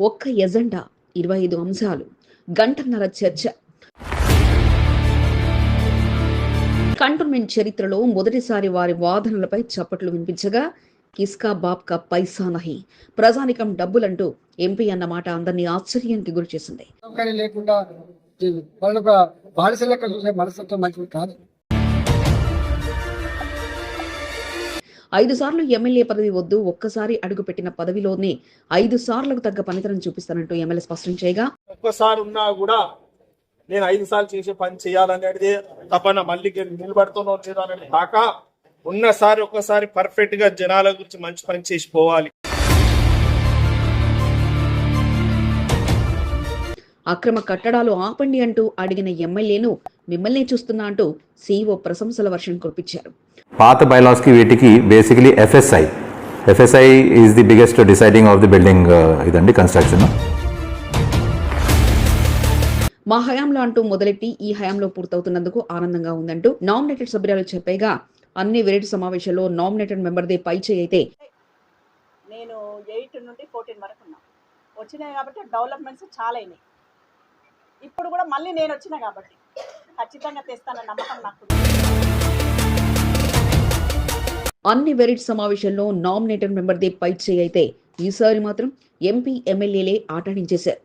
ఒక్క ఎజెండా ఇరవై ఐదు అంశాలు. గంటన్నర చర్చ. కంటోన్మెంట్ చరిత్రలో మొదటిసారి వారి వాదనలపై చప్పట్లు వినిపించగా కిస్కా బాబ్కా పైసా నహి. ప్రజానికం డబ్బులంటూ ఎంపీ అన్న మాట అందరినీ ఆశ్చర్యానికి గురి చేసింది లేకుండా మనస్తత్వం మంచిది కాదు. ఐదు సార్లు ఎమ్మెల్యే పదవి వద్దు ఒక్కసారి అడుగుపెట్టిన పదవిలోనే ఐదు సార్లకు తగ్గ పనితనం చూపిస్తానంటూ ఎమ్మెల్యే స్పష్టం చేయగా ఒక్కసారి ఉన్నా కూడా నేను ఐదు సార్లు చేసే పని చేయాలనేది తపన. మళ్ళీ నిలబడుతున్నా లేదా అనేది కాక ఉన్నసారి ఒక్కసారి పర్ఫెక్ట్గా జనాల గురించి మంచి పని చేసి పోవాలి. అక్రమ కట్టడాలు ఆపండి అంటూ అడిగిన ఎమ్మెల్యేను మిమ్మల్నే చూస్తున్నా అంటూ సీఈఓ ప్రశంసల వర్షం కురిపించారు. పాత బైలాస్కి వీటికి basically FSI FSI is the biggest deciding of the building ఇదండి కన్స్ట్రక్షన్ మా హయాంలో అంటూ మొదలెట్టి ఈ హయాంలో పూర్తవుతున్నందుకు ఆనందంగా ఉందంటూ నామినేటెడ్ సభ్యురాలు చెప్పేగా అన్ని వెరైటీ సమావేశాల్లో నామినేటెడ్ మెంబర్దే పై చేయి అయితే నేను ఎయిట్ నుండి ఫోర్టీన్ వరకు ఉన్నా. వచ్చినాయి కాబట్టి డెవలప్మెంట్స్ చాలా అయినాయి. ఇప్పుడు కూడా మళ్ళీ నేను వచ్చినా కాబట్టి. ఖచ్చితంగా తెస్తానన్న నమ్మకం నాకు అన్ని వెరిట్ సమావేశంలో నామినేటెడ్ మెంబర్దే పై చేయి అయితే ఈసారి మాత్రం ఎంపీ ఎమ్మెల్యేలే ఆటాడించేశారు.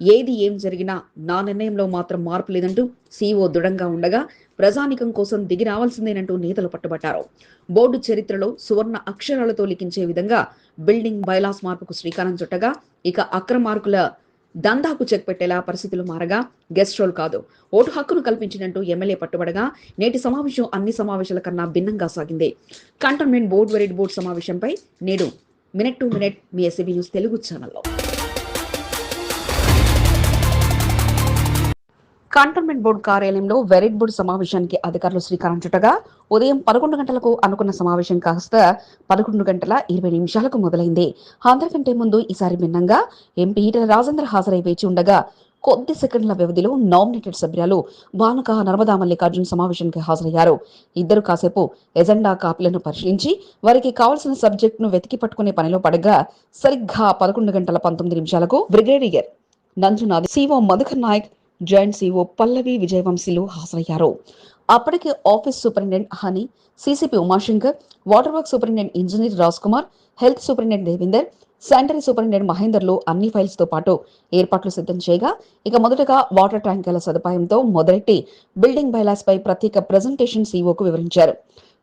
ఏది ఏం జరిగినా నా నిర్ణయంలో మాత్రం మార్పు లేదంటూ సీఓ దృఢంగా ఉండగా ప్రజానికం కోసం దిగి రావాల్సిందేనంటూ నేతలు పట్టుబట్టారు. బోర్డు చరిత్రలో సువర్ణ అక్షరాలతో లిఖించే విధంగా బిల్డింగ్ బైలాస్ మార్పుకు శ్రీకారం చుట్టగా ఇక అక్రమార్కుల దందాకు చెక్ పెట్టేలా పరిస్థితులు మారగా గెస్ట్ రోల్ కాదు. ఓటు హక్కును కల్పించినట్టు ఎమ్మెల్యే పట్టుబడగా నేటి సమావేశం అన్ని సమావేశాల కన్నా భిన్నంగా సాగింది. కంటోన్మెంట్ బోర్డు వెరైటీ బోర్డు సమావేశంపై నేడు మినిట్ టు మినిట్ మీ ఎస్సీబీ న్యూస్ తెలుగు ఛానల్లో. కంటోన్మెంట్ బోర్డు కార్యాలయంలో వెరైట్ బోర్డు సమావేశానికి అధికారులు శ్రీకారం చుట్టగా ఉదయం పదకొండు గంటలకు అనుకున్న సమావేశం కాస్త పదకొండు గంటల ఇరవై నిమిషాలకు మొదలైంది. అందరికంటే ముందు ఈసారి భిన్నంగా ఎంపీ ఈటల రాజేంద్ర హాజరై వేచి ఉండగా కొద్ది సెకండ్ల వ్యవధిలో నామినేటెడ్ సభ్యులు భానుక నర్మదా మల్లికార్జున్ సమావేశానికి హాజరయ్యారు. ఇద్దరు కాసేపు ఎజెండా కాపీలను పరిశీలించి వారికి కావలసిన సబ్జెక్టును వెతికి పట్టుకునే పనిలో పడగా సరిగ్గా పదకొండు గంటల పంతొమ్మిది నిమిషాలకు brigadier Nanjunath CO Madhukar Nayak joint CO Pallavi విజయవంశీలు హాజరయ్యారు. అప్పటికే office superintendent honey CCP Umashankar water work superintendent engineer Raj Kumar health superintendent Devinder sanitary superintendent మహేందర్లు అన్ని ఫైల్స్తో పాటు ఏర్పాట్లు సిద్ధం చేయగా ఇక మొదటగా వాటర్ ట్యాంకర్ల సదుపాయంతో మొదలెట్టి బిల్డింగ్ బైలాస్ పై ప్రత్యేక ప్రజెంటేషన్ సీఓకు వివరించారు.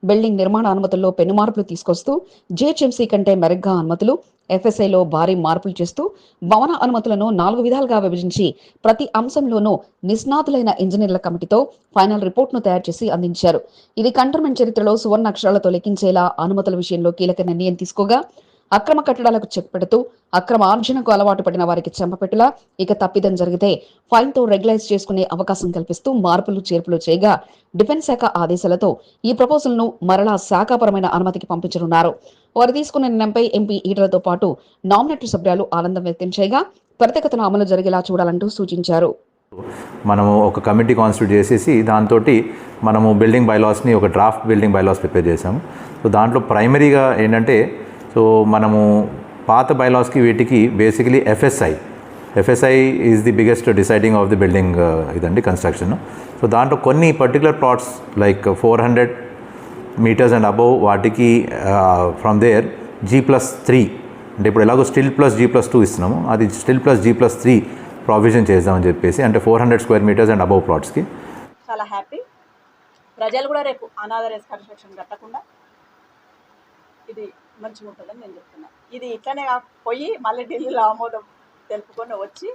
బిల్డింగ్ నిర్మాణ అనుమతుల్లో పెను మార్పులు తీసుకొస్తూ జిహెచ్ఎంసీ కంటే మెరుగ్గా అనుమతులు ఎఫ్ఎస్ఐలో భారీ మార్పులు చేస్తూ భవన అనుమతులను నాలుగు విధాలుగా విభజించి ప్రతి అంశంలోనూ నిష్ణాతులైన ఇంజనీర్ల కమిటీతో ఫైనల్ రిపోర్ట్ను తయారు చేసి అందించారు. ఇది కంటర్మెంట్ చరిత్రలో సువర్ణ అక్షరాలతో లెక్కించేలా అనుమతుల విషయంలో కీలక నిర్ణయం తీసుకోగా అక్రమ కట్టడాలకు చెక్ పెడుతూ అక్రమ ఆర్జనకు అలవాటు పడిన వారికి చెంపపెట్టులా ఇక తప్పిదం జరిగితే ఫైన్తో రెగ్యులైజ్ చేసుకునే అవకాశం కల్పిస్తూ మార్పులు చేర్పులు చేయగా డిఫెన్స్ శాఖ ఆదేశాలతో ఈ ప్రపోజల్ను మరలా శాఖాపరమైన అనుమతికి పంపించనున్నారు. వారు తీసుకున్న నిర్ణయంపై ఎంపీ ఈటలతో పాటు నామినేటరీ సభ్యులు ఆనందం వ్యక్తం చేయగా త్వరితగతిన అమలు జరిగేలా చూడాలంటూ సూచించారు. మనము ఒక కమిటీ కాన్స్టిట్యూట్ చేసేసి దాంతో మనము బిల్డింగ్ బైలాస్ని ఒక డ్రాఫ్ట్ బిల్డింగ్ బైలాస్ ప్రిపేర్ చేసాము సో దాంట్లో ప్రైమరీగా ఏంటంటే సో మనము పాత బైలాస్కి వీటికి basically FSI FSI is the biggest deciding of the building ఇదండి కన్స్ట్రక్షన్ సో దాంట్లో కొన్ని particular plots like four hundred meters and above వాటికి from there G plus three అంటే ఇప్పుడు ఎలాగో stilt plus G plus two ఇస్తున్నాము. అది stilt plus G plus three provision చేద్దామని చెప్పేసి అంటే four hundred square meters and above ప్లాట్స్కి చాలా హ్యాపీ ప్రజలు కూడా రేపు అనాథరైజ్ కన్స్ట్రక్షన్ కట్టకుండా ఇది మంచిగా ఉంటుందని నేను చెప్తున్నా. ఇది ఇట్లనే పోయి మళ్ళీ ఢిల్లీలో ఆమోదం తెలుపుకొని వచ్చి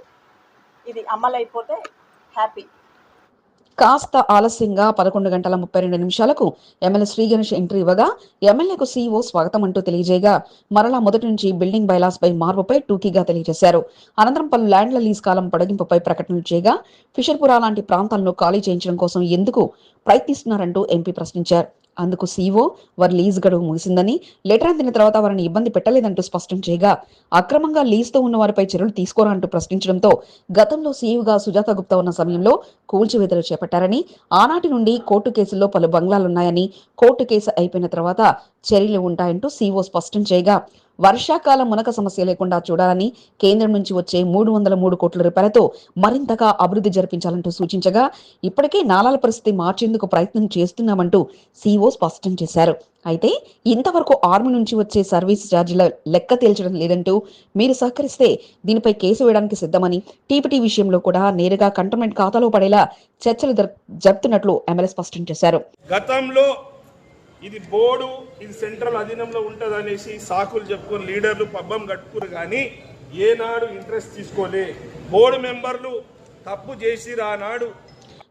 ఇది అమలైపోతే హ్యాపీ. కాస్త ఆలస్యంగా పదకొండు గంటల ముప్పై రెండు నిమిషాలకు ఎమ్మెల్యే శ్రీ గణేష్ ఎంట్రీ ఇవ్వగా ఎమ్మెల్యేకు సీఈఓ స్వాగతం అంటూ తెలియజేయగా మరలా మొదటి నుంచి బిల్డింగ్ బైలాస్ పై మార్పుపై టూకీగా తెలియజేశారు. అనంతరం పలు ల్యాండ్ల లీజ్ కాలం పొడిగింపుపై ప్రకటనలు చేయగా ఫిషర్పురా లాంటి ప్రాంతాలను ఖాళీ చేయించడం కోసం ఎందుకు ప్రయత్నిస్తున్నారంటూ ఎంపీ ప్రశ్నించారు. అందుకు సీఓ వారి లీజ్ గడువు ముగిసిందని లెటర్ అందిన తర్వాత వారిని ఇబ్బంది పెట్టలేదంటూ స్పష్టం చేయగా అక్రమంగా లీజ్తో ఉన్న వారిపై చర్యలు తీసుకోరా అంటూ ప్రశ్నించడంతో గతంలో సీఈఓగా సుజాత గుప్తా ఉన్న సమయంలో కూల్చివేతలు చేపట్టారని ఆనాటి నుండి కోర్టు కేసుల్లో పలు బంగ్లాలున్నాయని కోర్టు కేసు అయిపోయిన తర్వాత చర్యలు ఉంటాయంటూ సీఓ స్పష్టం చేయగా వర్షాకాలం మునక సమస్య లేకుండా చూడాలని కేంద్రం నుంచి వచ్చే మూడు వందల మూడు కోట్ల రూపాయలతో మరింతగా అభివృద్ధి జరిపించాలంటూ సూచించగా ఇప్పటికే నాలాల పరిస్థితి మార్చేందుకు ప్రయత్నం చేస్తున్నామంటూ సీఓ స్పష్టం చేశారు. అయితే ఇంతవరకు ఆర్మీ నుంచి వచ్చే సర్వీస్ ఛార్జీల లెక్క తేల్చడం లేదంటూ మీరు సహకరిస్తే దీనిపై కేసు వేయడానికి సిద్ధమని టీపీటీ విషయంలో కూడా నేరుగా కంటోన్మెంట్ ఖాతాలో పడేలా చర్చలు జరుపుతున్నట్లు ఎమ్మెల్యే స్పష్టం చేశారు. గతంలో ఇది బోర్డు ఇది సెంట్రల్ అధీనంలో ఉంటుంది అనేసి సాకులు చెప్పుకొని లీడర్లు పబ్బం కట్టుకురు కానీ ఏనాడు ఇంట్రెస్ట్ తీసుకోలే. బోర్డు మెంబర్లు తప్పు చేసి రానాడు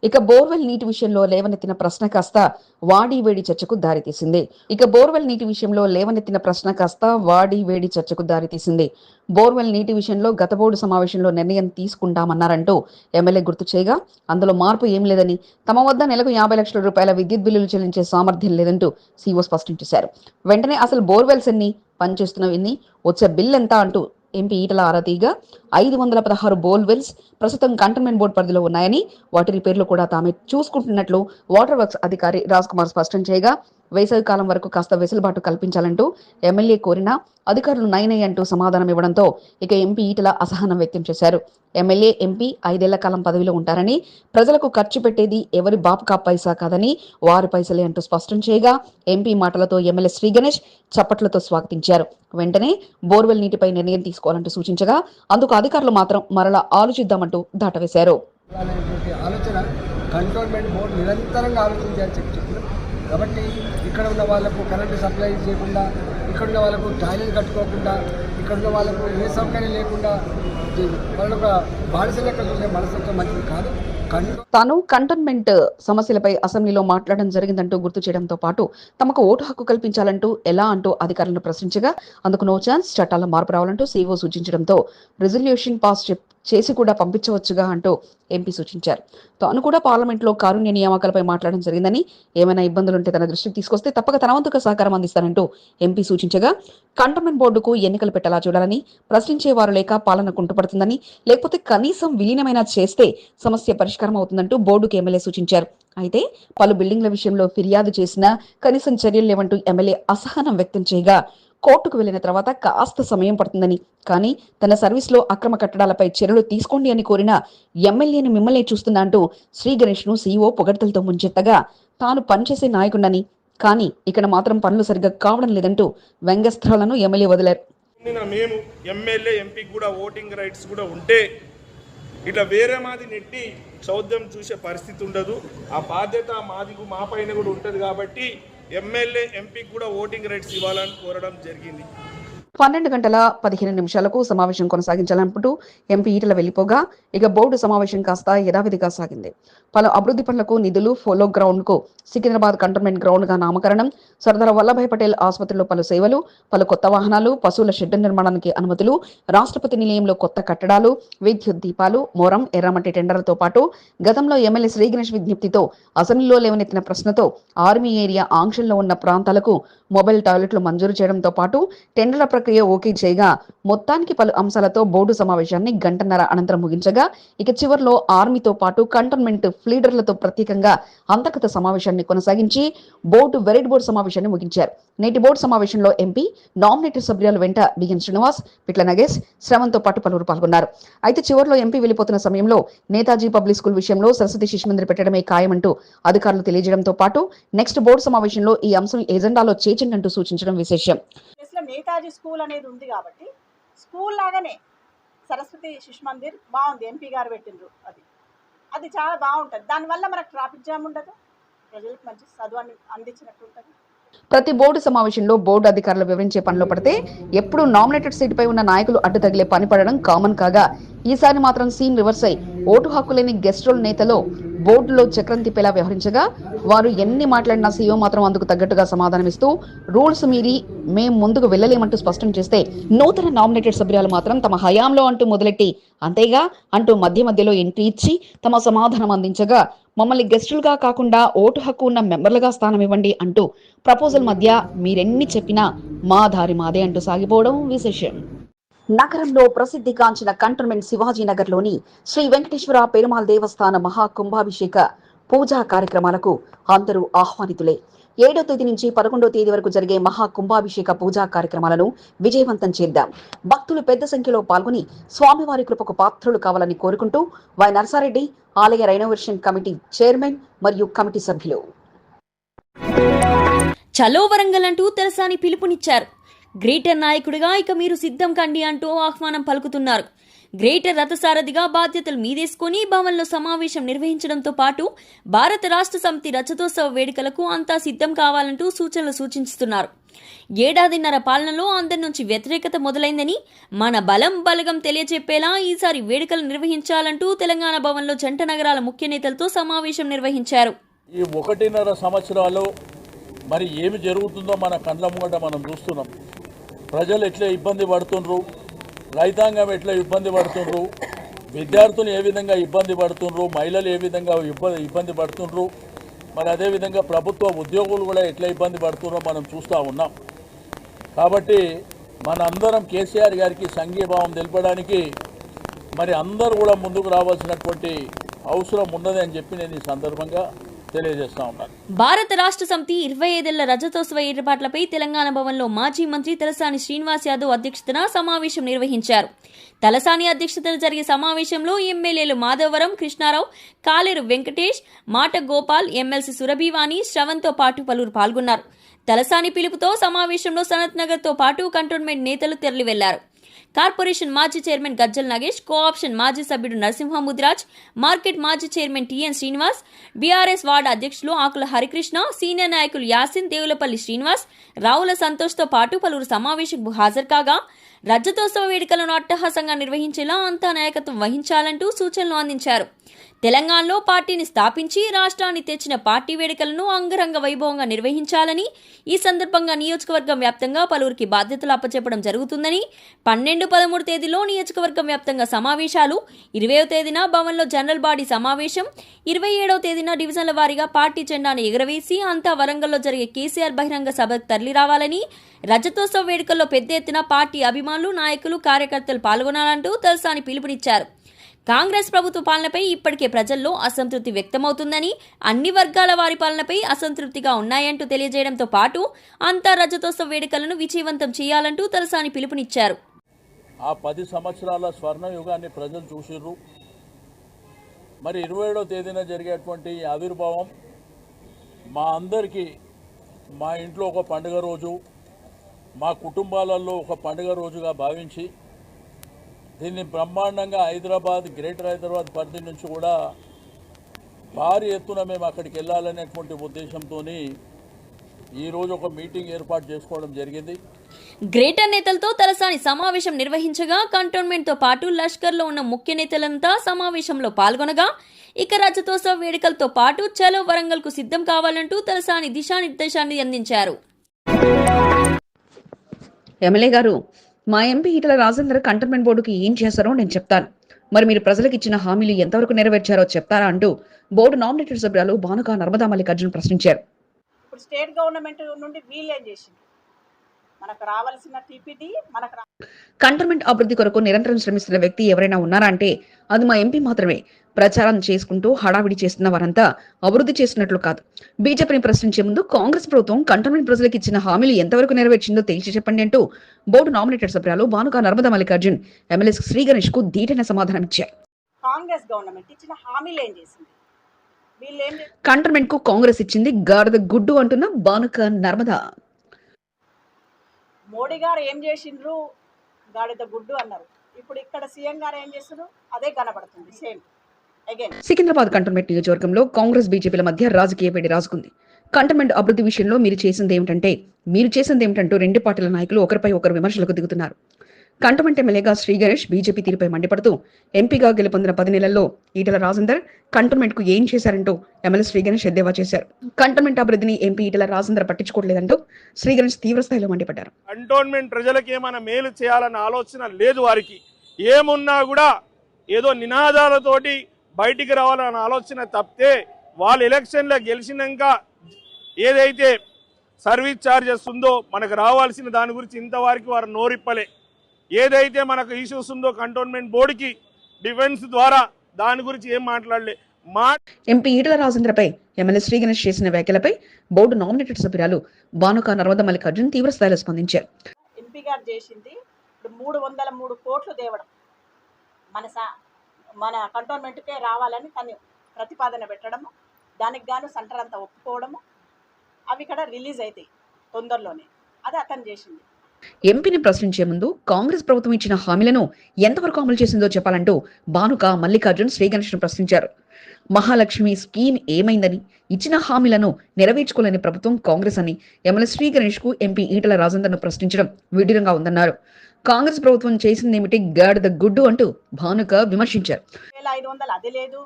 ఇక బోర్వెల్ నీటి విషయంలో లేవనెత్తిన ప్రశ్న కాస్త వాడి వేడి చర్చకు దారితీసింది. ఇక బోర్వెల్ నీటి విషయంలో లేవనెత్తిన ప్రశ్న కాస్త వాడి వేడి చర్చకు దారితీసింది. బోర్వెల్ నీటి విషయంలో గత బోర్డు సమావేశంలో నిర్ణయం తీసుకుంటామన్నారంటూ ఎమ్మెల్యే గుర్తు చేయగా అందులో మార్పు ఏం లేదని తమ వద్ద నెలకు యాభై లక్షల రూపాయల విద్యుత్ బిల్లులు చెల్లించే సామర్థ్యం లేదంటూ సీఓ స్పష్టం చేశారు. వెంటనే అసలు బోర్వెల్స్ ఎన్ని పనిచేస్తున్నవి ఎన్ని? వచ్చే బిల్ ఎంత అంటూ ఎంపీ ఈటల ఆరాతీగా ఐదు వందల పదహారు బోల్వెల్స్ ప్రస్తుతం కంటైన్మెంట్ బోర్డు పరిధిలో ఉన్నాయని వాటి రిపేర్లు కూడా తామే చూసుకుంటున్నట్లు వాటర్ వర్క్స్ అధికారి రాజ్ కుమార్ స్పష్టం చేయగా వేసవి కాలం వరకు కాస్త వెసులుబాటు కల్పించాలంటూ ఎమ్మెల్యే కోరినా అధికారులు నైనై అంటూ సమాధానం ఇవ్వడంతో ఇక ఎంపీ ఈటల అసహనం వ్యక్తం చేశారు. ఎమ్మెల్యే ఎంపీ ఐదేళ్ళ కాలం పదవిలో ఉంటారని ప్రజలకు ఖర్చు పెట్టేది ఎవరి బాపుకా పైసా కాదని వారి పైసలే అంటూ స్పష్టం చేయగా ఎంపీ మాటలతో ఎమ్మెల్యే శ్రీ గణేష్ చప్పట్లతో స్వాగతించారు. వెంటనే బోర్వెల్ నీటిపై నిర్ణయం తీసుకోవాలంటూ సూచించగా అందుకు అధికారులు మాత్రం మరలా ఆలోచిద్దామంటూ దాటవేశారు. ఆలోచన కంటోన్మెంట్ బోర్డు నిరంతరంగా ఆలోచించాలని చెప్పి కాబట్టి ఇక్కడ ఉన్న వాళ్ళకు కరెంటు సప్లై చేయకుండా ఇక్కడ ఉన్న వాళ్ళకు టాయిలెట్ కట్టుకోకుండా ఇక్కడ ఉన్న వాళ్ళకు ఏ సౌకర్యం లేకుండా వాళ్ళొక బానిస లెక్క చూసే మంచిది కాదు. తాను కంటోన్మెంట్ సమస్యలపై అసెంబ్లీలో మాట్లాడడం జరిగిందంటూ గుర్తు చేయడంతో పాటు తమకు ఓటు హక్కు కల్పించాలంటూ ఎలా అంటూ అధికారులను ప్రశ్నించగా అందుకు నో ఛాన్స్ చట్టాల మార్పు రావాలంటూ సీఓ సూచించడంతో రిజల్యూషన్ పాస్ చేసి కూడా పంపించవచ్చుగా అంటూ ఎంపీ సూచించారు. తాను కూడా పార్లమెంట్లో కారుణ్య నియామకాలపై మాట్లాడడం జరిగిందని ఏమైనా ఇబ్బందులుంటే తన దృష్టికి తీసుకొస్తే తప్పక తన వంతుగా సహకారం అందిస్తానంటూ ఎంపీ సూచించగా కంటోన్మెంట్ బోర్డుకు ఎన్నికలు పెట్టేలా చూడాలని ప్రశ్నించేవారు లేక పాలన కుంటుపడుతుందని లేకపోతే కనీసం విలీనమైనా చేస్తే సమస్య పరిష్కారం అవుతుందంటూ బోర్డుకు ఎమ్మెల్యే సూచించారు. అయితే పలు బిల్డింగ్ల విషయంలో ఫిర్యాదు చేసినా కనీసం చర్యలు లేవంటూ ఎమ్మెల్యే అసహనం వ్యక్తం చేయగా కోర్టుకు వెళ్ళిన తర్వాత కాస్త సమయం పడుతుందని. కానీ తన సర్వీస్లో అక్రమ కట్టడాలపై చర్యలు తీసుకోండి అని కోరిన ఎమ్మెల్యేని మిమ్మల్ని చూస్తుందా అంటూ శ్రీ గణేష్ను సీఓ పొగడ్తలతో ముంచెత్తగా తాను పనిచేసే నాయకుడని కానీ ఇక్కడ మాత్రం పనులు సరిగ్గా కావడం లేదంటూ వ్యంగ్యస్త్రాలను ఎమ్మెల్యే వదిలారు. మేము ఎమ్మెల్యే ఎంపీ కూడా ఓటింగ్ రైట్స్ కూడా ఉంటే ఇట్లా వేరే మాది నెట్టి చౌద్యం చూసే పరిస్థితి ఉండదు. ఆ బాధ్యత మాది మా పైన కూడా ఉంటుంది కాబట్టి ఎమ్మెల్యే ఎంపీకి కూడా ఓటింగ్ రైట్స్ ఇవ్వాలని కోరడం జరిగింది. పన్నెండు గంటల పదిహేను నిమిషాలకు సమావేశం కొనసాగించాలనుకుంటూ ఎంపీ ఈటల వెళ్ళిపోగా ఇక బోర్డు సమావేశం కాస్త యథావిధిగా సాగింది. పలు అభివృద్ధి పనులకు నిధులు ఫోలో గ్రౌండ్కు సికింద్రాబాద్ కంటోన్మెంట్ గ్రౌండ్గా నామకరణం సర్దార్ వల్లభాయ్ పటేల్ ఆసుపత్రిలో పలు సేవలు పలు కొత్త వాహనాలు పశువుల షెడ్ నిర్మాణానికి అనుమతులు రాష్ట్రపతి నిలయంలో కొత్త కట్టడాలు విద్యుత్ దీపాలు మోరం ఎర్రమట్టి టెండర్లతో పాటు గతంలో ఎమ్మెల్యే శ్రీగణేష్ విజ్ఞప్తితో అసెంబ్లీలో లేవనెత్తిన ప్రశ్నతో ఆర్మీ ఏరియా ఆంక్షల్లో ఉన్న ప్రాంతాలకు మొబైల్ టాయిలెట్లు మంజూరు చేయడంతో పాటు టెండర్ల ప్రక్రియ ఓకే చేయగా మొత్తానికి పలు అంశాలతో బోర్డు సమావేశాన్ని గంటన్నర అనంతరం ముగించగా ఇక చివర్లో ఆర్మీతో పాటు కంటోన్మెంట్ ఫ్లీడర్లతో ప్రత్యేకంగా అంతర్గత సమావేశాన్ని కొనసాగించి బోర్డు వెరైట్ బోర్డు సమావేశాన్ని ముగించారు. నేటి బోర్డు సమావేశంలో ఎంపీ నామినేటెడ్ సభ్యుల వెంట బిఎన్ శ్రీనివాస్ పిట్ల నగేష్ శ్రవణ్తో పాటు పలువురు పాల్గొన్నారు. అయితే చివరిలో ఎంపీ వెళ్ళిపోతున్న సమయంలో నేతాజీ పబ్లిక్ స్కూల్ విషయంలో సరస్వతి శిశు మందిర్ పెట్టడమే ఖాయమంటూ అధికారులు తెలియజేయడంతో పాటు నెక్స్ట్ బోర్డు సమావేశంలో ఈ అంశం ఎజెండాలో చేర్చండి అంటూ సూచించడం విశేషం. నేతాజీ స్కూల్ అనేది ఉంది కాబట్టి స్కూల్ లాగానే సరస్వతి శిశు మందిర్ బాగుంది ఎంపీ గారు పెట్టిండ్రు అది. అది చాలా బాగుంటుంది. దానివల్ల మనకు ట్రాఫిక్ జామ్ ఉండదు ప్రజలకు మంచి చదువు అందించినట్టు ఉంటుంది. ప్రతి బోర్డు సమావేశంలో బోర్డు అధికారులు వివరించే పనిలో పడితే ఎప్పుడు నామినేటెడ్ సీటుపై ఉన్న నాయకులు అడ్డు తగిలే పని పడడం కామన్ కాగా ఈసారి మాత్రం సీన్ రివర్స్ అయి ఓటు హక్కు లేని గెస్ట్ రోల్ నేతలో బోర్డులో చక్రం తిప్పేలా వ్యవహరించగా వారు ఎన్ని మాట్లాడినా సీఓ మాత్రం అందుకు తగ్గట్టుగా సమాధానమిస్తూ రూల్స్ మీరి మేము ముందుకు వెళ్ళలేమంటూ స్పష్టం చేస్తే నూతన నామినేటెడ్ సభ్యురాలు మాత్రం తమ హయాంలో అంటూ మొదలెట్టి అంతేగా అంటూ మధ్య మధ్యలో ఎంట్రీ ఇచ్చి తమ సమాధానం అందించగా మమ్మల్ని గెస్టులుగా కాకుండా ఓటు హక్కు ఉన్న మెంబర్లుగా స్థానం ఇవ్వండి అంటూ ప్రపోజల్ మధ్య మీరెన్ని చెప్పినా మా దారి మాదే అంటూ సాగిపోవడం విశేషం. నగరంలో ప్రసిద్ధిగాంచిన కంటోన్మెంట్ శివాజీనగర్లోని శ్రీ వెంకటేశ్వర పెరుమాల్ దేవస్థాన మహా కుంభాభిషేక పూజా కార్యక్రమాలకు అందరూ ఆహ్వానితులే. ఏడో తేదీ నుంచి పదకొండో తేదీ వరకు జరిగే మహా కుంభాభిషేక పూజా కార్యక్రమాలను విజయవంతం చేద్దాం. భక్తులు పెద్ద సంఖ్యలో పాల్గొని స్వామివారి కృపకు పాత్రులు కావాలని కోరుకుంటూ వై నర్సారెడ్డి ఆలయ రైనోవేషన్ కమిటీ చైర్మన్ మరియు కమిటీ సభ్యులు. చలో వరంగల్ అంటూ తెలసాని పిలుపునిచ్చారు. గ్రేటర్ నాయకుడిగా ఇక మీరు సిద్ధం కండి అంటూ ఆహ్వానం పలుకుతున్నారు. గ్రేటర్ రథసారథిగా బాధ్యతలు మీదేసుకుని భవన్లో సమావేశం నిర్వహించడంతో పాటు భారత రాష్ట్ర సమితి రచతోత్సవ వేడుకలకు అంతా సిద్ధం కావాలంటూ సూచనలు సూచిస్తున్నారు ఏడాదిన్నర పాలనలో అందరి నుంచి వ్యతిరేకత మొదలైందని మన బలం బలగం తెలియజెప్పేలా ఈసారి వేడుకలు నిర్వహించాలంటూ తెలంగాణ భవన్లో జంట నగరాల ముఖ్య నేతలతో సమావేశం నిర్వహించారు. ఈ ఒకటిన్నర సంవత్సరాలు మరి ఏమి జరుగుతుందో మన కండ్ల ముంగట మనం చూస్తున్నాం. ప్రజలు ఎట్లా ఇబ్బంది పడుతుండ్రు? రైతాంగం ఎట్లా ఇబ్బంది పడుతుండ్రు? విద్యార్థులు ఏ విధంగా ఇబ్బంది పడుతుండ్రు? మహిళలు ఏ విధంగా ఇబ్బంది ఇబ్బంది పడుతుండ్రు? మరి అదేవిధంగా ప్రభుత్వ ఉద్యోగులు కూడా ఎట్లా ఇబ్బంది పడుతుండ్రో మనం చూస్తూ ఉన్నాం. కాబట్టి మనందరం కేసీఆర్ గారికి సంఘీభావం తెలపడానికి మరి అందరూ కూడా ముందుకు రావాల్సినటువంటి అవసరం ఉన్నది అని చెప్పి నేను ఈ సందర్భంగా తెలియజేస్తా భారత రాష్ట్ర సమితి ఇరవై ఐదేళ్ళ రజతోత్సవ ఏర్పాట్లపై తెలంగాణ భవన్లో మాజీ మంత్రి తలసాని శ్రీనివాస్ యాదవ్ అధ్యక్షతన సమావేశం నిర్వహించారు. తలసాని అధ్యక్షతన జరిగే సమావేశంలో ఎమ్మెల్యేలు మాధవరం కృష్ణారావు కాలేరు వెంకటేష్ మాట గోపాల్ ఎమ్మెల్సీ సురభివాణి శ్రవణ్తో పాటు పలువురు పాల్గొన్నారు. తలసాని పిలుపుతో సమావేశంలో సనత్ నగర్తో పాటు కంటోన్మెంట్ నేతలు తెరలి వెళ్ళారు కార్పొరేషన్ మాజీ చైర్మన్ గజ్జల్ నాగేష్ కోఆప్షన్ మాజీ సభ్యుడు నరసింహ ముదిరాజ్ మార్కెట్ మాజీ chairman TN Srinivas BRS ward అధ్యక్షులు ఆకుల హరికృష్ణ సీనియర్ నాయకులు యాసిన్ దేవులపల్లి శ్రీనివాస్ రావుల సంతోష్తో పాటు పలువురు సమావేశంకు హాజరు కాగా రజతోత్సవ వేడుకలను అట్టహాసంగా నిర్వహించేలా అంతా నాయకత్వం వహించాలంటూ సూచనలు అందించారు. తెలంగాణలో పార్టీని స్థాపించి రాష్ట్రాన్ని తెచ్చిన పార్టీ వేడుకలను అంగరంగ వైభవంగా నిర్వహించాలని ఈ సందర్భంగా నియోజకవర్గం వ్యాప్తంగా పలువురికి బాధ్యతలు అప్పచెప్పడం జరుగుతుందని పన్నెండు పదమూడు తేదీలో నియోజకవర్గం వ్యాప్తంగా సమావేశాలు ఇరవయో తేదీన భవన్లో జనరల్ బాడీ సమావేశం ఇరవై ఏడవ తేదీన డివిజన్ల వారీగా పార్టీ జెండాను ఎగురవేసి అంతా వరంగల్లో జరిగే కేసీఆర్ బహిరంగ సభకు తరలి రావాలని రజతోత్సవ వేడుకల్లో పెద్ద ఎత్తున పార్టీ అభిమానులు నాయకులు కార్యకర్తలు పాల్గొనాలంటూ తలసాని పిలుపునిచ్చారు. కాంగ్రెస్ ప్రభుత్వ పాలనపై ఇప్పటికే ప్రజల్లో అసంతృప్తి వ్యక్తమవుతుందని అన్ని వర్గాల వారి పాలనపై అసంతృప్తిగా ఉన్నాయంటూ తెలియజేయడంతో పాటు అంతా రజతోత్సవ వేడుకలను విజయవంతం చేయాలంటూ తలసాని పిలుపునిచ్చారు. ఆ పది సంవత్సరాల స్వర్ణ యుగాన్ని ప్రజలు చూసిర్రు. మరి ఇరవై ఏడవ తేదీన జరిగేటువంటి ఆవిర్భావం మా అందరికీ మా ఇంట్లో ఒక పండుగ రోజు మా కుటుంబాలలో ఒక పండుగ రోజుగా భావించి దీన్ని బ్రహ్మాండంగా హైదరాబాద్ గ్రేటర్ హైదరాబాద్ పరిధి నుంచి కూడా భారీ ఎత్తున మేము అక్కడికి వెళ్ళాలనేటువంటి ఉద్దేశంతో ఈరోజు ఒక మీటింగ్ ఏర్పాటు చేసుకోవడం జరిగింది. గ్రేటర్ నేతలతో తలసాని సమావేశం నిర్వహించగా కంటోన్మెంట్తో పాటు లష్కర్లో ఉన్న ముఖ్య నేతలంతా సమావేశంలో పాల్గొనగా ఇక రజతోత్సవ వేడుకలతో పాటు చలో వరంగల్కు సిద్ధం కావాలంటూ తలసాని దిశానిర్దేశాన్ని అందించారు. ఎమ్మెల్యే గారు మా ఎంపీ ఈటల రాజేందర్ కంటోన్మెంట్ బోర్డుకి ఏం చేశారో నేను చెప్తాను. మరి మీరు ప్రజలకు ఇచ్చిన హామీలు ఎంతవరకు నెరవేర్చారో చెప్తారా అంటూ బోర్డు నామినేటెడ్ సభ్యురాలు భానుక నర్మదా మల్లికార్జున్ ప్రశ్నించారు. ఇప్పుడు స్టేట్ గవర్నమెంట్ నుండి వీళ్ళు ఏం చేసింది మనకు రావాల్సిన టీపీటీ మనకు రా- కంటోన్మెంట్ అభివృద్ధి కొరకు నిరంతరం శ్రమిస్తున్న వ్యక్తి ఎవరైనా ఉన్నారా అంటే అది మా ఎంపీ మాత్రమే. ప్రచారం చేసుకుంటూ హడావిడి చేస్తున్న వారంతా అభివృద్ధి చేస్తున్నట్లు కాదు. బీజేపీని ప్రశ్నించే ముందు కాంగ్రెస్ ప్రభుత్వం కంటోన్మెంట్ ప్రజలకు ఇచ్చిన హామీలు ఎంతవరకు నెరవేర్చిందో తేల్చి చెప్పండి అంటూ బోర్డు నామినేటెడ్ సభ్యురాలు భానుక నర్మదా మల్లికార్జున్ ఎమ్మెల్యే శ్రీ గణేష్కు ధీటైన సమాధానం ఇచ్చారు. కాంగ్రెస్ గవర్నమెంట్ ఇచ్చిన హామీలు ఏం చేసింది? వీళ్ళు ఏం చేసింది కంటోన్మెంట్కు కాంగ్రెస్ ఇచ్చింది గాడిద గుడ్డు అంటున్న భానుక నర్మదా. మోడీ గారు ఏం చేసిండ్రు? గాడిద గుడ్డు అన్నారు. ఇప్పుడు ఇక్కడ సీఎం గారు ఏం చేస్తున్నారు? అదే కనబడుతుంది సేమ్. సికింద్రాబాద్ కంటోన్మెంట్ నియోజకవర్గంలో కాంగ్రెస్ బీజేపీల మధ్య రాజకీయ వేడి రాజుకుంది కంటోన్మెంట్ అభివృద్ధి విషయంలో మీరు చేసింది ఏమిటంటే మీరు చేసింది ఏమిటంటూ రెండు పార్టీల నాయకులు ఒకరిపై ఒకరు విమర్శలకు దిగుతున్నారు. కంటోన్మెంట్ ఎమ్మెల్యేగా శ్రీ గణేష్ బీజేపీ తీరుపై మండిపడుతూ ఎంపీగా గెలుపొందిన పది నెలల్లో ఈటల రాజేందర్ కంటోన్మెంట్కు ఏం చేశారంటూ ఎమ్మెల్యే శ్రీ గణేష్ ఎద్దేవా చేశారు. కంటోన్మెంట్ అభివృద్ధిని ఎంపీ ఈటల రాజేందర్ పట్టించుకోవట్లేదంటూ శ్రీ గణేష్ తీవ్రస్థాయిలో మండిపడ్డారు. కంటోన్మెంట్ ప్రజలకు ఏమైనా మేలు చేయాలన్న ఆలోచన లేదు వారికి. ఏమున్నా కూడా ఏదో నినాదాలతోటి బయటికి రావాలన్న ఆలోచన తప్పితే వాళ్ళు ఎలక్షన్లో గెలిచినాక ఏదైతే సర్వీస్ ఛార్జెస్ ఉందో మనకు రావాల్సిన దాని గురించి ఇంతవరకు వారు నోరిప్పలే. ఏదైతే మనకు ఇష్యూస్ ఉందో కంటోన్మెంట్ బోర్డుకి డిఫెన్స్ ద్వారా దాని గురించి ఏం మాట్లాడలే. మా ఎంపీ ఈటల రాజేంద్రపై ఎమ్మెల్యే శ్రీ గణేష్ చేసిన వ్యాఖ్యలపై బోర్డు నామినేటెడ్ సభ్యురాలు భానుక నర్మద మల్లికార్జున్ తీవ్ర స్థాయిలో స్పందించారు. ఎంపీ గారు చేసింది మూడు వందల మూడు కోట్లు తేవడం. మన సా మన కంటోన్మెంట్కే రావాలని తను ప్రతిపాదన పెట్టడము దానికి గాను సెంటర్ అంతా ఒప్పుకోవడము అవి ఇక్కడ రిలీజ్ అవుతాయి తొందరలోనే. అది అతను చేసింది. ఎంపీని ప్రశ్నించే ముందు కాంగ్రెస్ ప్రభుత్వం ఇచ్చిన హామీలను ఎంతవరకు అమలు చేసిందో చెప్పాలంటూ భానుక మల్లికార్జున్ శ్రీగణేష్ను ప్రశ్నించారు. మహాలక్ష్మి స్కీమ్ ఏమైందని ఇచ్చిన హామీలను నెరవేర్చుకోలేని ప్రభుత్వం కాంగ్రెస్ అని ఎమ్మెల్యే శ్రీ గణేష్కు ఎంపీ ఈటల రాజేందర్ను ప్రశ్నించడం విడ్డూరంగా ఉందన్నారు. కాంగ్రెస్ ప్రభుత్వం చేసిందేమిటి గాడిద గుడ్డు అంటూ భానుక విమర్శించారు. వేల ఐదు వందలు అది లేదు.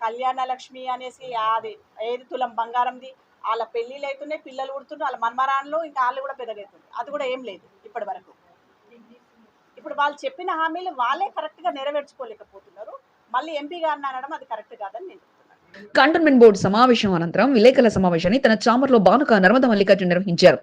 కళ్యాణ లక్ష్మి అనేసి అది ఏది తులం బంగారంది. వాళ్ళ పెళ్ళిళ్ళు అవుతున్నాయి పిల్లలు పుడుతున్నారు వాళ్ళ మన్మరాన్లు ఇంకా వాళ్ళు కూడా పెద్దగవుతుంది అది కూడా ఏం లేదు. ఇప్పటి వరకు. ఇప్పుడు వాళ్ళు చెప్పిన హామీలు వాళ్ళే కరెక్ట్గా నెరవేర్చుకోలేకపోతున్నారు. మళ్ళీ ఎంపీ గారిని అనడం అది కరెక్ట్ కాదని నేను కంటోన్మెంట్ బోర్డు సమావేశం అనంతరం విలేకరుల సమావేశాన్ని తన చామర్లో బానుక నర్మద మల్లికార్జున్ నిర్వహించారు.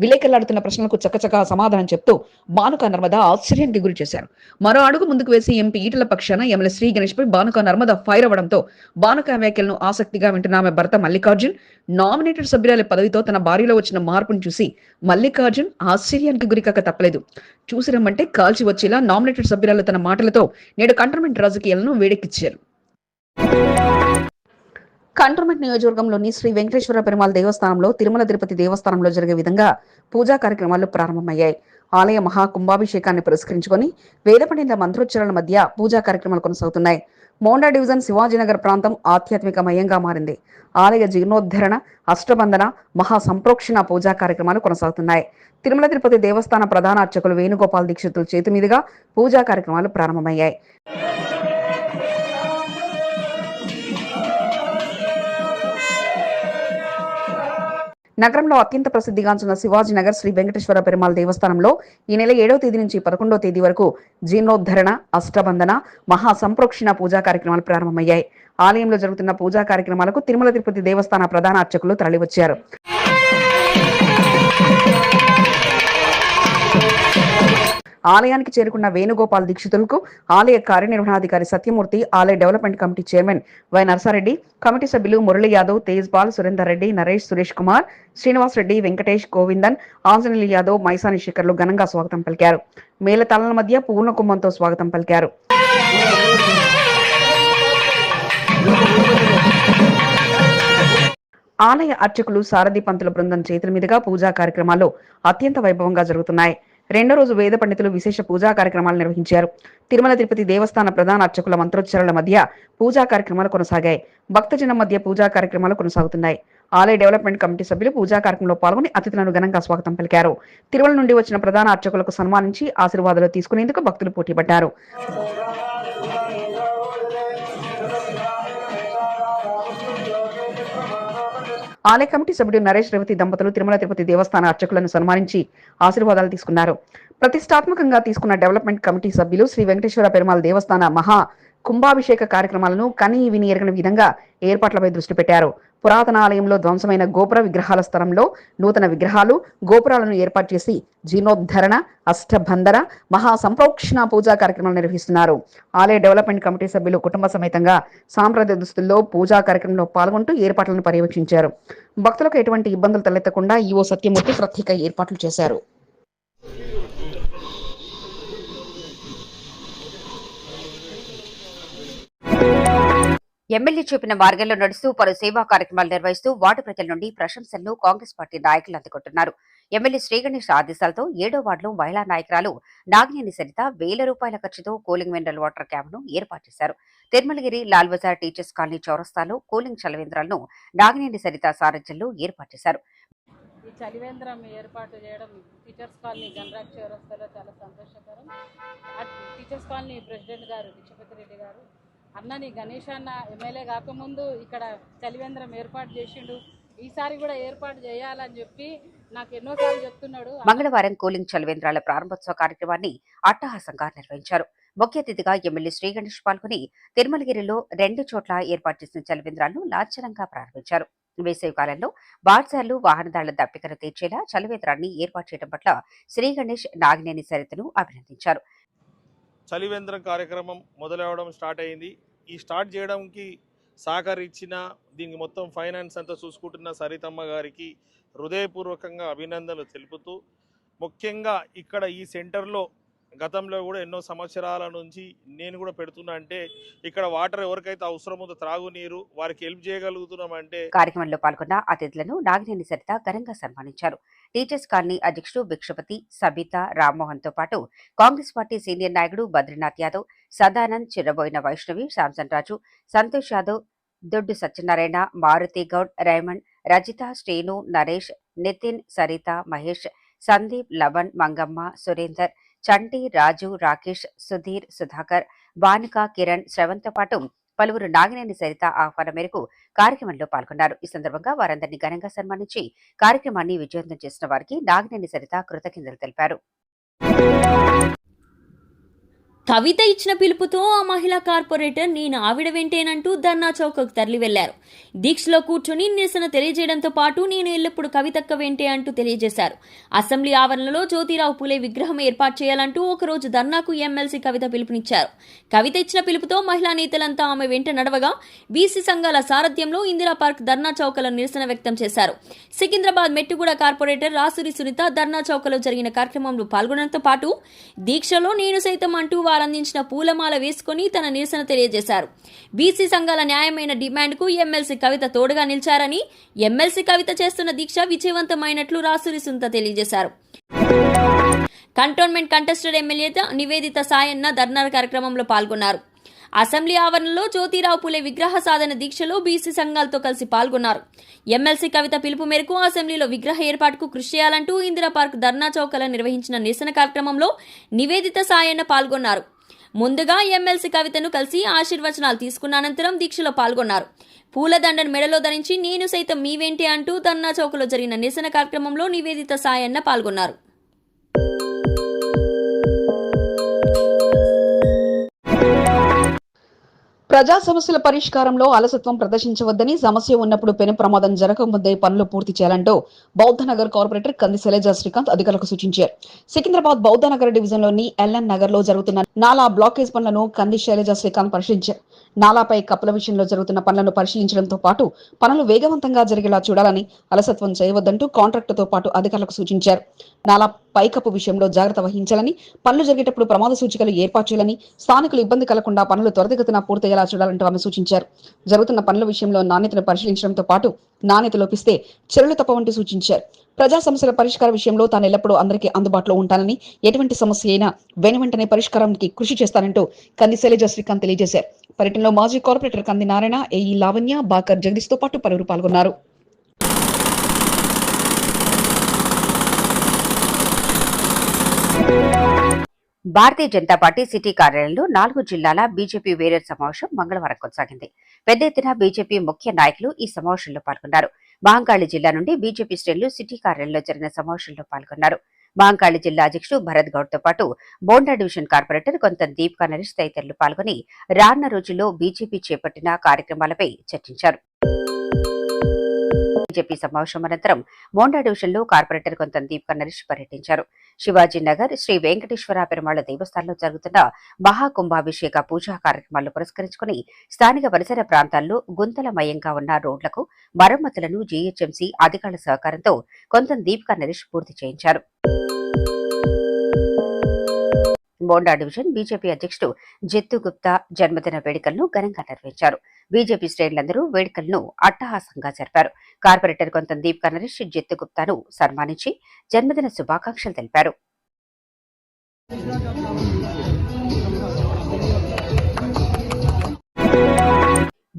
విలేకరులాడుతున్న ప్రశ్నలకు చక్కచక్క సమాధానం చెప్తూ బానుక నర్మద ఆశ్చర్యానికి గురి చేశారు. మరో అడుగు ముందుకు వేసి ఎంపీ ఈటల పక్షాన ఎమ్మెల్యే శ్రీ గణేష్ పై బానుక నర్మద ఫైర్ అవ్వడంతో బానుక వ్యాఖ్యలను ఆసక్తిగా వింటున్న ఆమె భర్త మల్లికార్జున్. నామినేటెడ్ సభ్యురాలి పదవితో తన భార్యలో వచ్చిన మార్పును చూసి మల్లికార్జున్ ఆశ్చర్యానికి గురికాక తప్పలేదు. చూసి రమ్మంటే కాల్చి వచ్చేలా నామినేటెడ్ సభ్యురాలు తన మాటలతో నేడు కంటోన్మెంట్ రాజకీయాలను వేడెక్కించారు కంటోన్మెంట్ నియోజకవర్గంలోని శ్రీ వెంకటేశ్వర పెరుమాళ్ దేవస్థానంలో తిరుమల తిరుపతి దేవస్థానంలో జరిగే విధంగా పూజా కార్యక్రమాలు ప్రారంభమయ్యాయి. ఆలయ మహా కుంభాభిషేకాన్ని పురస్కరించుకొని వేద పండిత మంత్రోచ్చరణల మధ్య పూజా కార్యక్రమాలు కొనసాగుతున్నాయి. మోండా డివిజన్ శివాజీనగర్ ప్రాంతం ఆధ్యాత్మికమయంగా మారింది. ఆలయ జీర్ణోద్ధరణ అష్టబంధన మహా సంప్రోక్షణ పూజా కార్యక్రమాలు కొనసాగుతున్నాయి. తిరుమల తిరుపతి దేవస్థాన ప్రధాన అర్చకులు వేణుగోపాల్ దీక్షితుల చేతి మీదుగా పూజా కార్యక్రమాలు ప్రారంభమయ్యాయి. నగరంలో అత్యంత ప్రసిద్ధిగాంచిన శివాజీనగర్ శ్రీ వెంకటేశ్వర పెరుమాళ్ దేవస్థానంలో ఈ నెల ఏడవ తేదీ నుంచి పదకొండవ తేదీ వరకు జీర్ణోద్ధరణ అష్టబంధన మహా సంప్రోక్షణ పూజా కార్యక్రమాలు ప్రారంభమయ్యాయి. ఆలయంలో జరుగుతున్న పూజా కార్యక్రమాలకు తిరుమల తిరుపతి దేవస్థాన ప్రధాన అర్చకులు తరలివచ్చారు. ఆలయానికి చేరుకున్న వేణుగోపాల్ దీక్షితులకు ఆలయ కార్యనిర్వహణాధికారి సత్యమూర్తి ఆలయ development committee chairman Y Narsareddy committee సభ్యులు మురళి యాదవ్ తేజ్ పాల్ సురేందర్ రెడ్డి నరేష్ సురేష్ కుమార్ శ్రీనివాస్ రెడ్డి వెంకటేష్ గోవిందన్ ఆంజనేయులు యాదవ్ మైసాని శేఖర్లు ఘనంగా స్వాగతం పలికారు. మేళతాళాల మధ్య పూర్ణ కుంభంతో స్వాగతం పలికారు. ఆలయ అర్చకులు సారథి పంతుల బృందం చేతుల మీదుగా పూజా కార్యక్రమాలు అత్యంత వైభవంగా జరుగుతున్నాయి. రెండో రోజు వేద పండితులు విశేష పూజా కార్యక్రమాలు నిర్వహించారు. తిరుమల తిరుపతి దేవస్థాన ప్రధాన అర్చకుల మంత్రోచ్చారాల మధ్య పూజా కార్యక్రమాలు కొనసాగాయి. భక్తజనం మధ్య పూజా కార్యక్రమాలు కొనసాగుతున్నాయి. ఆలయ డెవలప్మెంట్ కమిటీ సభ్యులు పూజా కార్యక్రమంలో పాల్గొని అతిథులను ఘనంగా స్వాగతం పలికారు. తిరుమల నుండి వచ్చిన ప్రధాన అర్చకులకు సన్మానించి ఆశీర్వాదాలు తీసుకునేందుకు భక్తులు పోటీపడ్డారు. ఆలయ కమిటీ సభ్యుడు నరేష్ రేవతి దంపతులు తిరుమల తిరుపతి దేవస్థాన అర్చకులను సన్మానించి ఆశీర్వాదాలు తీసుకున్నారు. ప్రతిష్టాత్మకంగా తీసుకున్న డెవలప్మెంట్ కమిటీ సభ్యులు శ్రీ వెంకటేశ్వర పెరుమాళ్ దేవస్థాన మహా కుంభాభిషేక కార్యక్రమాలను కని విని ఎరగని విధంగా ఏర్పాట్లపై దృష్టి పెట్టారు. పురాతన ఆలయంలో ధ్వంసమైన గోపుర విగ్రహాల స్థలంలో నూతన విగ్రహాలు గోపురాలను ఏర్పాటు చేసి జీర్ణోద్ధరణ అష్టబంధన మహా సంప్రోక్షణ పూజా కార్యక్రమాలు నిర్వహిస్తున్నారు. ఆలయ డెవలప్మెంట్ కమిటీ సభ్యులు కుటుంబ సమేతంగా సాంప్రదాయ దుస్తుల్లో పూజా కార్యక్రమంలో పాల్గొంటూ ఏర్పాట్లను పర్యవేక్షించారు. భక్తులకు ఎటువంటి ఇబ్బందులు తలెత్తకుండా ఈవో సత్యమూర్తి ప్రత్యేక ఏర్పాట్లు చేశారు. ఎమ్మెల్యే చూపిన మార్గంలో నడుస్తూ పలు సేవా కార్యక్రమాలు నిర్వహిస్తూ వార్డు ప్రజల నుండి ప్రశంసలను కాంగ్రెస్ పార్టీ నాయకులు అందుకుంటున్నారు. ఎమ్మెల్యే శ్రీగణేష్ ఆదేశాలతో ఏడో వార్డులో మహిళా నాయకురాలు నాగినేని సరిత వేల రూపాయల ఖర్చుతో కూలింగ్ మినరల్ వాటర్ క్యాంపును ఏర్పాటు చేశారు. తిరుమలగిరి లాల్ బజార్ టీచర్స్ కాలనీ చౌరస్తాలో కూలింగ్ చలవేంద్రాలను నాగినేని సరిత సారథ్యంలో ఏర్పాటు చేశారు. ఈ చలివేంద్రం ఏర్పాటు చేయడం టీచర్స్ కాలనీ గన్రాక్ చౌరస్తాలో చాలా సంతోషకరం. టీచర్స్ కాలనీ ప్రెసిడెంట్ గారు విచ్చపతి రెడ్డి గారు అన్నని గణేష్ అన్న ఎమ్మెల్యే కాకముందు ఇక్కడ చలివేంద్రం ఏర్పాటు చేసిండు. ఈసారి కూడా ఏర్పాటు చేయాలని చెప్పి నాకు ఎన్నోసార్లు చెప్తున్నాడు. మంగళవారం కూలింగ్ చలివేంద్రాల ప్రారంభోత్సవ కార్యక్రమాన్ని అట్టహాసంగా నిర్వహించారు. ముఖ్య అతిథిగా ఎమ్మెల్యే శ్రీ గణేష్ పాల్గొని తిరుమలగిరిలో రెండు చోట్ల ఏర్పాటు చేసిన చలివేంద్రాలను లాంఛనంగా ప్రారంభించారు. వేసవి కాలంలో బాడ్సార్లు వాహనదారుల దప్పికను తీర్చేలా చలివేంద్రాన్ని ఏర్పాటు చేయడం పట్ల శ్రీ గణేష్ నాగినేని సరితను అభినందించారు. చలివేంద్రం కార్యక్రమం మొదలవడం స్టార్ట్ అయింది. ఈ స్టార్ట్ చేయడానికి సహకరించిన దీనికి మొత్తం ఫైనాన్స్ అంతా చూసుకుంటున్న సరితమ్మ గారికి హృదయపూర్వకంగా అభినందనలు తెలుపుతూ ముఖ్యంగా ఇక్కడ ఈ సెంటర్లో గతంలో కూడా ఎన్నో సంవత్సరాల నుంచి నేను కూడా పెడుతున్నా అంటే ఇక్కడ వాటర్ ఎవరికైతే అవసరం ఉందో త్రాగునీరు వారికి హెల్ప్ చేయగలుగుతున్నామంటే కార్యక్రమంలో పాల్గొన్న అతిథులను నాగినేని సరిత ఘనంగా సన్మానించారు. టీచర్స్ కాలనీ అధ్యక్షుడు భిక్షపతి సబిత రామ్మోహన్తో పాటు కాంగ్రెస్ పార్టీ సీనియర్ నాయకుడు బద్రీనాథ్ యాదవ్ సదానంద్ చిరబోయిన వైష్ణవి శాంసన్ రాజు సంతోష్ యాదవ్ దొడ్డు సత్యనారాయణ మారుతి గౌడ్ రేమండ్ రజిత శ్రీను నరేష్ నితిన్ సరిత మహేష్ సందీప్ లవణ్ మంగమ్మ సురేందర్ చంటి రాజు రాకేష్ సుధీర్ సుధాకర్ బానిక కిరణ్ శ్రవంత్తో పాటు పలువురు నాగినేని సరిత ఆహ్వానం మేరకు కార్యక్రమంలో పాల్గొన్నారు. ఈ సందర్భంగా వారందరినీ ఘనంగా సన్మానించి కార్యక్రమాన్ని విజయవంతం చేసిన వారికి నాగినేని సరిత కృతజ్ఞతలు తెలిపారు. కవిత ఇచ్చిన పిలుపుతో ఆ మహిళా కార్పొరేటర్ నేను ఆవిడ వెంటేనంటూ ధర్నా చౌకకు తరలి వెళ్ళారు దీక్షలో కూర్చొని నిరసన తెలియజేయడంతో పాటు నేను ఎల్లప్పుడు కవితక్క వెంటే అంటూ తెలియజేశారు. అసెంబ్లీ ఆవరణలో జ్యోతిరావు పూలే విగ్రహం ఏర్పాటు చేయాలంటూ ఒకరోజు ధర్నాకు ఎమ్మెల్సీ కవిత పిలుపునిచ్చారు. కవిత ఇచ్చిన పిలుపుతో మహిళా నేతలంతా ఆమె వెంట నడవగా బీసీ సంఘాల సారథ్యంలో ఇందిరా పార్క్ ధర్నా చౌకలో నిరసన వ్యక్తం చేశారు. సికింద్రాబాద్ మెట్టుగూడ కార్పొరేటర్ రాసురి సునీత ధర్నా చౌకలో జరిగిన కార్యక్రమంలో పాల్గొనడంతో పాటు దీక్షలో నేను సైతం అంటూ వారందించిన పూలమాల వేసుకుని తన నిరసన తెలియజేశారు. బీసీ సంఘాల న్యాయమైన డిమాండ్కు ఎమ్మెల్సీ కవిత తోడుగా నిలిచారని ఎమ్మెల్సీ కవిత చేస్తున్న దీక్ష విజయవంతమైనట్లు రాసురి సుంత తెలియజేశారు. Cantonment contested MLA Nivedita Sayanna dharna కార్యక్రమంలో పాల్గొన్నారు. అసెంబ్లీ ఆవరణలో జ్యోతిరావు పులే విగ్రహ సాధన దీక్షలో బీసీ సంఘాలతో కలిసి పాల్గొన్నారు. ఎమ్మెల్సీ కవిత పిలుపు మేరకు అసెంబ్లీలో విగ్రహ ఏర్పాటుకు కృషి చేయాలంటూ ఇందిరా పార్క్ ధర్నా చౌకల నిర్వహించిన నిరసన కార్యక్రమంలో నివేదిత సాయన్న పాల్గొన్నారు. ముందుగా ఎమ్మెల్సీ కవితను కలిసి ఆశీర్వచనాలు తీసుకున్న అనంతరం దీక్షలో పాల్గొన్నారు. పూలదండను మెడలో ధరించి నేను సైతం మీవేంటి అంటూ ధర్నా చౌకలో జరిగిన నిరసన కార్యక్రమంలో నివేదిత సాయన్న పాల్గొన్నారు. ప్రజా సమస్యల పరిష్కారంలో అలసత్వం ప్రదర్శించవద్దని సమస్య ఉన్నప్పుడు పెను ప్రమాదం జరగకముందే పనులు పూర్తి చేయాలంటూ బౌద్ధనగర్ కార్పొరేటర్ కంది శైలజ శ్రీకాంత్ అధికారులకు సూచించారు. సికింద్రాబాద్ బౌద్ధనగర్ డివిజన్లోని ఎల్ఎన్ నగర్లో జరుగుతున్న నాలా బ్లాకేజ్ పనులను కంది శైలజ శ్రీకాంత్ పరిశీలించారు. నాలాపై కప్పుల విషయంలో జరుగుతున్న పనులను పరిశీలించడంతో పాటు పనులు వేగవంతంగా జరిగేలా చూడాలని అలసత్వం చేయవద్దంటూ కాంట్రాక్టుతో పాటు అధికారులకు సూచించారు. నాలా పైకప్పు విషయంలో జాగ్రత్త వహించాలని పనులు జరిగేటప్పుడు ప్రమాద సూచికలు ఏర్పాటు చేయాలని స్థానికులు ఇబ్బంది కలగకుండా పనులు త్వరితగతిన పూర్తయ్యేలా చూడాలంటూ ఆమె సూచించారు. జరుగుతున్న పనుల విషయంలో నాణ్యతను పరిశీలించడంతో పాటు నాణ్యత లోపిస్తే చర్యలు తప్పవంటూ సూచించారు. ప్రజా సమస్యల పరిష్కార విషయంలో తాను ఎల్లప్పుడూ అందరికీ అందుబాటులో ఉంటానని ఎటువంటి సమస్య అయినా వెను వెంటనే పరిష్కారానికి కృషి చేస్తానంటూ కంది శైలజ శ్రీకాంత్ తెలియజేశారు. పర్యటనలో మాజీ కార్పొరేటర్ కంది నారాయణ ఏఈ లావణ్య బాకర్ జగదీష్తో పాటు పలువురు పాల్గొన్నారు. భారతీయ జనతా పార్టీ సిటీ కార్యాలయంలో నాలుగు జిల్లాల బీజేపీ వేరే సమావేశం మంగళవారం కొనసాగింది. పెద్ద ఎత్తున బీజేపీ ముఖ్య నాయకులు ఈ సమావేశంలో పాల్గొన్నారు. మహంకాళి జిల్లా నుండి బీజేపీ శ్రేణులు సిటీ కార్యాలయంలో జరిగిన సమావేశంలో పాల్గొన్నారు. మహంకాళి జిల్లా అధ్యక్షుడు భరత్ గౌడ్తో పాటు బోండా డివిజన్ కార్పొరేటర్ కొంత దీపికా నరేష్ తదితరులు పాల్గొని రానున్న రోజుల్లో బీజేపీ చేపట్టిన కార్యక్రమాలపై చర్చించారు. బీజేపీ సమావేశం అనంతరం మోండా డివిజన్లో కార్పొరేటర్ కొంత దీప్ నరేష్ పర్యటించారు. శివాజీ నగర్ శ్రీ వెంకటేశ్వర పెరుమాళ్ళ దేవస్థానంలో జరుగుతున్న మహాకుంభాభిషేక పూజా కార్యక్రమాలను పురస్కరించుకుని స్థానిక పరిసర ప్రాంతాల్లో గుంతలమయంగా ఉన్న రోడ్లకు మరమ్మతులను జీహెచ్ఎంసీ అధికారుల సహకారంతో కొంత దీపికా నరేష్ పూర్తి చేయించారు. బోండా డివిజన్ బీజేపీ అధ్యక్షుడు జిత్తు గుప్తా జన్మదిన వేడుకలను ఘనంగా నిర్వహించారు. బీజేపీ శ్రేణులందరూ వేడుకలను అట్టహాసంగా జరిపారు. కార్పొరేటర్ కొంత దీప్ కనరేష్ జిత్తు గుప్తాను సన్మానించి జన్మదిన శుభాకాంక్షలు తెలిపారు.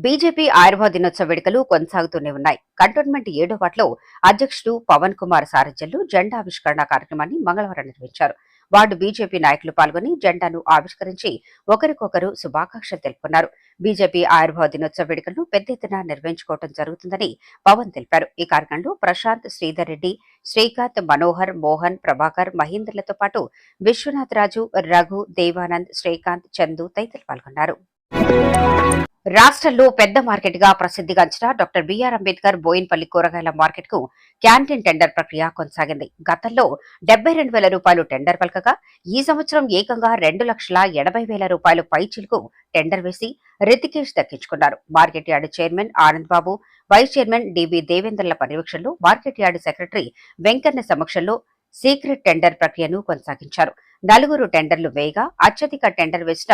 బీజేపీ ఆయుర్వేద దినోత్సవ వేడుకలు కొనసాగుతూనే ఉన్నాయి. కంటోన్మెంట్ ఏడో వాటిలో అధ్యక్షుడు పవన్ కుమార్ సారథ్యంలో జెండా ఆవిష్కరణ కార్యక్రమాన్ని మంగళవారం నిర్వహించారు. వార్డు బీజేపీ నాయకులు పాల్గొని జెండాను ఆవిష్కరించి ఒకరికొకరు శుభాకాంక్షలు తెలుపుకున్నారు. బీజేపీ ఆయుర్వేద దినోత్సవ వేడుకలను పెద్ద ఎత్తున నిర్వహించుకోవడం జరుగుతుందని పవన్ తెలిపారు. ఈ కార్యక్రమంలో ప్రశాంత్ శ్రీధర్ రెడ్డి శ్రీకాంత్ మనోహర్ మోహన్ ప్రభాకర్ మహేంద్రలతో పాటు విశ్వనాథ్ రాజు రఘు దేవానంద్ శ్రీకాంత్ చందు తదితరులు పాల్గొన్నారు. రాష్ట్రంలో పెద్ద మార్కెట్గా ప్రసిద్ధిగాంచిన డాక్టర్ బిఆర్ అంబేద్కర్ బోయిన్పల్లి కూరగాయల మార్కెట్కు క్యాంటీన్ టెండర్ ప్రక్రియ కొనసాగింది. గతంలో డెబ్బై రెండు వేల రూపాయలు టెండర్ పలకగా ఈ సంవత్సరం ఏకంగా రెండు లక్షల ఎనభై వేల రూపాయలు పైచిలకు టెండర్ వేసి రితికేష్ దక్కించుకున్నారు. Market yard chairman Anand Babu vice chairman DB దేవేంద్రల పర్యవేక్షణలో మార్కెట్ యార్డ్ సెక్రటరీ వెంకన్న సమక్షంలో సీక్రెట్ టెండర్ ప్రక్రియను కొనసాగించారు. నలుగురు టెండర్లు వేయగా అత్యధిక టెండర్ వేసిన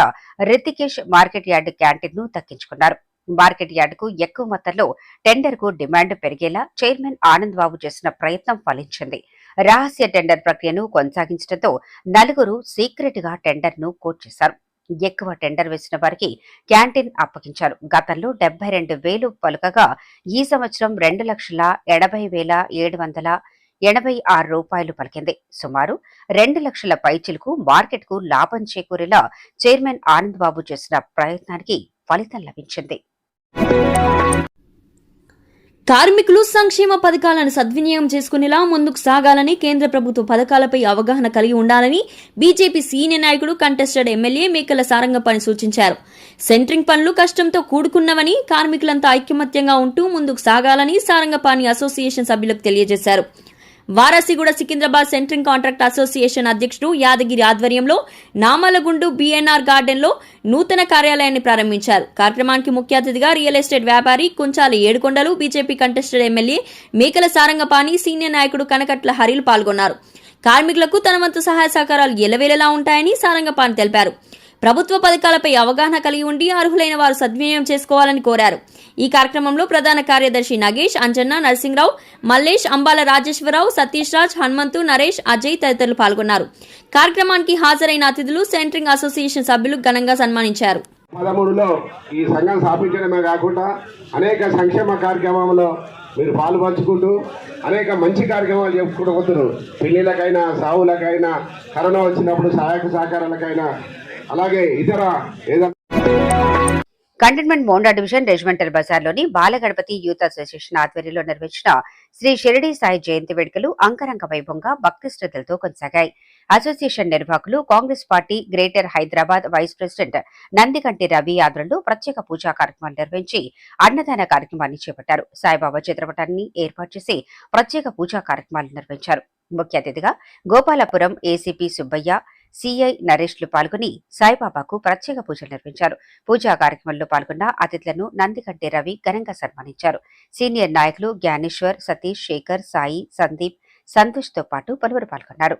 రితికేష్ మార్కెట్ యార్డ్ క్యాంటీన్ను దక్కించుకున్నారు. మార్కెట్ యార్డుకు ఎక్కువ మొత్తంలో టెండర్కు డిమాండ్ పెరిగేలా చైర్మన్ ఆనంద్ బాబు చేసిన ప్రయత్నం ఫలించింది. రహస్య టెండర్ ప్రక్రియను కొనసాగించడంతో నలుగురు సీక్రెట్గా టెండర్ను కోట్ చేశారు. ఎక్కువ టెండర్ వేసిన వారికి క్యాంటీన్ అప్పగించారు. గతంలో డెబ్బై రెండు వేలు పలుకగా ఈ సంవత్సరం రెండు లక్షల ఎనభై వేల ఏడు వందల ఎనభై ఆరు రూపాయలు పలికింది. సుమారు రెండు లక్షల పైచిలకు మార్కెట్కు లాభం చేకూరేలా చైర్మన్ ఆనంద్ బాబు చేసిన ప్రయత్నానికి ఫలితం లభించింది. కార్మికులు సంక్షేమ పథకాలను సద్వినియోగం చేసుకునేలా ముందుకు సాగాలని కేంద్ర ప్రభుత్వ పథకాలపై అవగాహన కలిగి ఉండాలని బీజేపీ సీనియర్ నాయకుడు కంటెస్టెడ్ ఎమ్మెల్యే మేకల సారంగపాణి సూచించారు. సెంట్రింగ్ పనులు కష్టంతో కూడుకున్నవని కార్మికులంతా ఐక్యమత్యంగా ఉంటూ ముందుకు సాగాలని సారంగపాణి అసోసియేషన్ సభ్యులకు తెలియజేశారు. Warasiguda Secunderabad centring contract association అధ్యక్షుడు యాదగిరి ఆధ్వర్యంలో నామలగుండు బీఎన్ఆర్ గార్డెన్లో నూతన కార్యాలయాన్ని ప్రారంభించారు. కార్యక్రమానికి ముఖ్య అతిథిగా రియల్ ఎస్టేట్ వ్యాపారి Kunchala Edukondalu BJP contested MLA Mekala Sarangapani senior నాయకుడు కనకట్ల హరిలు పాల్గొన్నారు. కార్మికులకు తన వంతు సహాయ సహకారాలు ఎలవేలలా ఉంటాయని సారంగపాణి తెలిపారు. ప్రభుత్వ పథకాలపై అవగాహన కలిగి ఉండి అర్హులైన వారు సద్వినియోగం చేసుకోవాలని కోరారు. ఈ కార్యక్రమంలో ప్రధాన కార్యదర్శి నగేష్ అంజన్న నరసింహరావు మల్లేష్ అంబాల రాజేశ్వరరావు సతీష్ రాజ్ హనుమంతు నరేష్ అజయ్ తదితరులు పాల్గొన్నారు. కార్యక్రమానికి హాజరైన అతిథులు సెంట్రింగ్ అసోసియేషన్ సభ్యులు ఘనంగా సన్మానించారు. పదమూడులో ఈ సంఘం స్థాపించడమే కాకుండా అనేక సంక్షేమ కార్యక్రమంలో మీరు పాలు పంచుకుంటూ అనేక మంచి కార్యక్రమాలు చెప్పుకుంటూ పోతున్నారు పెళ్ళిళ్ళకైనా సావులకైనా కరోనా వచ్చినప్పుడు సహాయక సహకారాలకైనా అలాగే ఇతర ఏదైనా కంటైన్మెంట్ మోండా డివిజన్ రెజిమెంటల్ బజార్లోని బాలగణపతి యూత్ అసోసియేషన్ ఆధ్వర్యంలో నిర్వహించిన శ్రీ షిరడి సాయి జయంతి వేడుకలు అంగరంగ వైభవంగా భక్తి శ్రద్ధలతో కొనసాగాయి. అసోసియేషన్ నిర్వాహకులు Congress party greater Hyderabad vice president Nandikanti Ravi ఆధ్వర్యంలో ప్రత్యేక పూజా కార్యక్రమాలు నిర్వహించి అన్నదాన కార్యక్రమాన్ని చేపట్టారు. సాయిబాబా చిత్రపటాన్ని ఏర్పాటు చేసి ప్రత్యేక పూజా కార్యక్రమాలు నిర్వహించారు. ముఖ్య అతిథిగా గోపాలపురం ఏసీపీ సుబ్బయ్య సిఐ నరేష్లు పాల్గొని సాయిబాబాకు ప్రత్యేక పూజలు నిర్వహించారు. పూజా కార్యక్రమంలో పాల్గొన్న అతిథులను నందికంటి రవి ఘనంగా సన్మానించారు. సీనియర్ నాయకులు జ్ఞానేశ్వర్ సతీష్ శేఖర్ సాయి సందీప్ సంతోష్తో పాటు పలువురు పాల్గొన్నారు.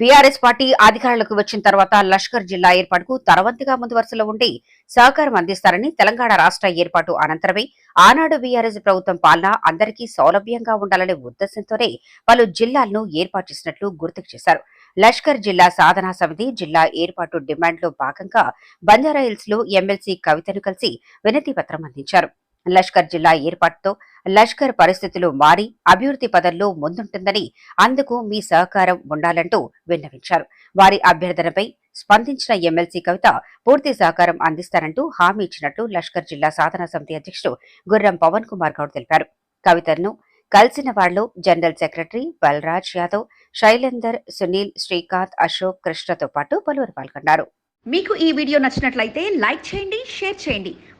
బీఆర్ఎస్ పార్టీ అధికారంలోకి వచ్చిన తర్వాత లష్కర్ జిల్లా ఏర్పాటుకు తరవంతిగా ముందు వరుసలో ఉండి సహకారం అందిస్తారని తెలంగాణ రాష్ట్ర ఏర్పాటు అనంతరమే ఆనాడు బీఆర్ఎస్ ప్రభుత్వం పాలన అందరికీ సౌలభ్యంగా ఉండాలనే ఉద్దేశంతోనే పలు జిల్లాలను ఏర్పాటు చేసినట్లు గుర్తుకు చేశారు. లష్కర్ జిల్లా సాధనా సమితి జిల్లా ఏర్పాటు డిమాండ్లో భాగంగా బంజారాహిల్స్లో ఎమ్మెల్సీ కవితను కలిసి వినతి పత్రం అందించారు. లష్కర్ జిల్లా ఏర్పాటుతో లష్కర్ పరిస్థితులు మారి అభివృద్ధి పదంలో ముందుంటుందని అందుకు మీ సహకారం ఉండాలంటూ విన్నవించారు. వారి అభ్యర్థనపై స్పందించిన ఎమ్మెల్సీ కవిత పూర్తి సహకారం అందిస్తారంటూ హామీ ఇచ్చినట్లు లష్కర్ జిల్లా సాధనా సమితి అధ్యక్షుడు గుర్రం పవన్ కుమార్ గౌడ్ తెలిపారు. కవితను కలిసిన వారిలో జనరల్ సెక్రటరీ బలరాజ్ యాదవ్ శైలేందర్ సునీల్ శ్రీకాంత్ అశోక్ కృష్ణతో పాటు పలువురు పాల్గొన్నారు. మీకు ఈ వీడియో నచ్చినట్లయితే లైక్ చేయండి షేర్ చేయండి.